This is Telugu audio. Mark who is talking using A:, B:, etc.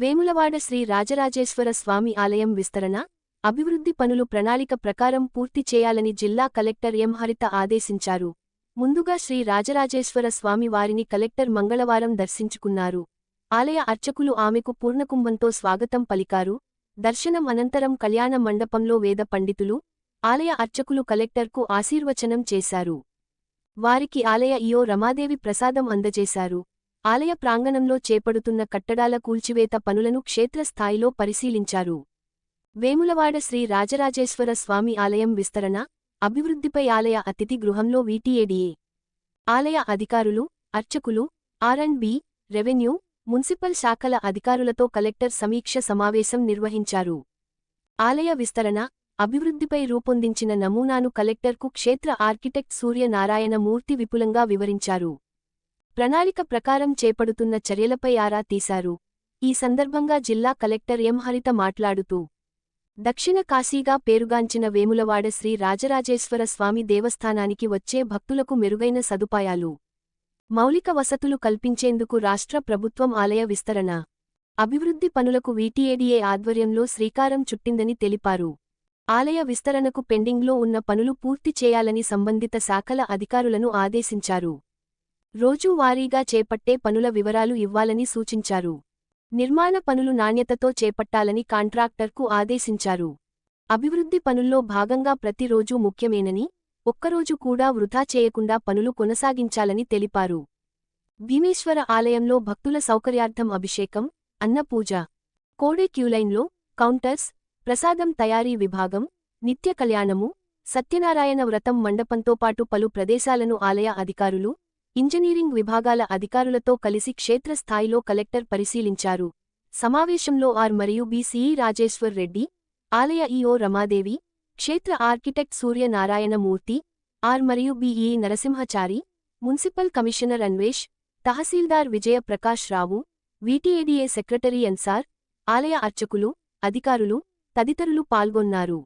A: వేములవాడ శ్రీ రాజరాజేశ్వర స్వామి ఆలయం విస్తరణ అభివృద్ధి పనులు ప్రణాళిక ప్రకారం పూర్తి చేయాలని జిల్లా కలెక్టర్ ఎం హరిత ఆదేశించారు. ముందుగా శ్రీ రాజరాజేశ్వర స్వామి వారిని కలెక్టర్ మంగళవారం దర్శించుకున్నారు. ఆలయ అర్చకులు ఆమెకు పూర్ణకుంభంతో స్వాగతం పలికారు. దర్శనం అనంతరం కళ్యాణ మండపంలో వేద పండితులు ఆలయ అర్చకులు కలెక్టర్కు ఆశీర్వచనం చేశారు. వారికి ఆలయ ఇయో రమాదేవి ప్రసాదం అందజేశారు. ఆలయ ప్రాంగణంలో చేపడుతున్న కట్టడాల కూల్చివేత పనులను క్షేత్రస్థాయిలో పరిశీలించారు. వేములవాడ శ్రీ రాజరాజేశ్వర స్వామి ఆలయం విస్తరణ అభివృద్ధిపై ఆలయ అతిథి గృహంలో వీటీఏడీఏ. ఆలయ అధికారులు అర్చకులు R and B revenue municipal శాఖల అధికారులతో కలెక్టర్ సమీక్ష సమావేశం నిర్వహించారు. ఆలయ విస్తరణ అభివృద్ధిపై రూపొందించిన నమూనాను కలెక్టర్కు క్షేత్ర ఆర్కిటెక్ట్ సూర్యనారాయణ మూర్తి విపులంగా వివరించారు. ప్రణాళిక ప్రకారం చేపడుతున్న చర్యలపై ఆరా తీశారు. ఈ సందర్భంగా జిల్లా కలెక్టర్ ఎం. హరిత మాట్లాడుతూ దక్షిణ కాశీగా పేరుగాంచిన వేములవాడ శ్రీ రాజరాజేశ్వర స్వామి దేవస్థానానికి వచ్చే భక్తులకు మెరుగైన సదుపాయాలు. మౌలిక వసతులు కల్పించేందుకు రాష్ట్ర ప్రభుత్వం ఆలయ విస్తరణ. అభివృద్ధి పనులకు వీటీఏడీఏ ఆధ్వర్యంలో శ్రీకారం చుట్టిందని తెలిపారు. ఆలయ విస్తరణకు పెండింగ్లో ఉన్న పనులు పూర్తి చేయాలని సంబంధిత శాఖల అధికారులను ఆదేశించారు. రోజువారీగా చేపట్టే పనుల వివరాలు ఇవ్వాలని సూచించారు. నిర్మాణ పనులు నాణ్యతతో చేపట్టాలని కాంట్రాక్టర్కు ఆదేశించారు. అభివృద్ధి పనుల్లో భాగంగా ప్రతిరోజూ ముఖ్యమేనని ఒక్కరోజు కూడా వృధా చేయకుండా పనులు కొనసాగించాలని తెలిపారు. భీమేశ్వర ఆలయంలో భక్తుల సౌకర్యార్థం అభిషేకం అన్నపూజ కోడే క్యూలైన్లో కౌంటర్స్ ప్రసాదం తయారీ విభాగం నిత్య కళ్యాణము సత్యనారాయణ వ్రతం మండపంతో పాటు పలు ప్రదేశాలను ఆలయ అధికారులు ఇంజనీరింగ్ విభాగాల అధికారులతో కలిసి క్షేత్రస్థాయిలో కలెక్టర్ పరిశీలించారు. సమావేశంలో ఆర్ మరియు బీసీఈ రాజేశ్వర్ రెడ్డి ఆలయ ఈఓ రమాదేవి క్షేత్ర ఆర్కిటెక్ట్ సూర్యనారాయణమూర్తి ఆర్ మరియు BE Narasimhachari municipal commissioner Anvesh tahsildar Vijaya Prakash Rao VTADA secretary ఎన్సార్ ఆలయ అర్చకులు అధికారులు తదితరులు పాల్గొన్నారు.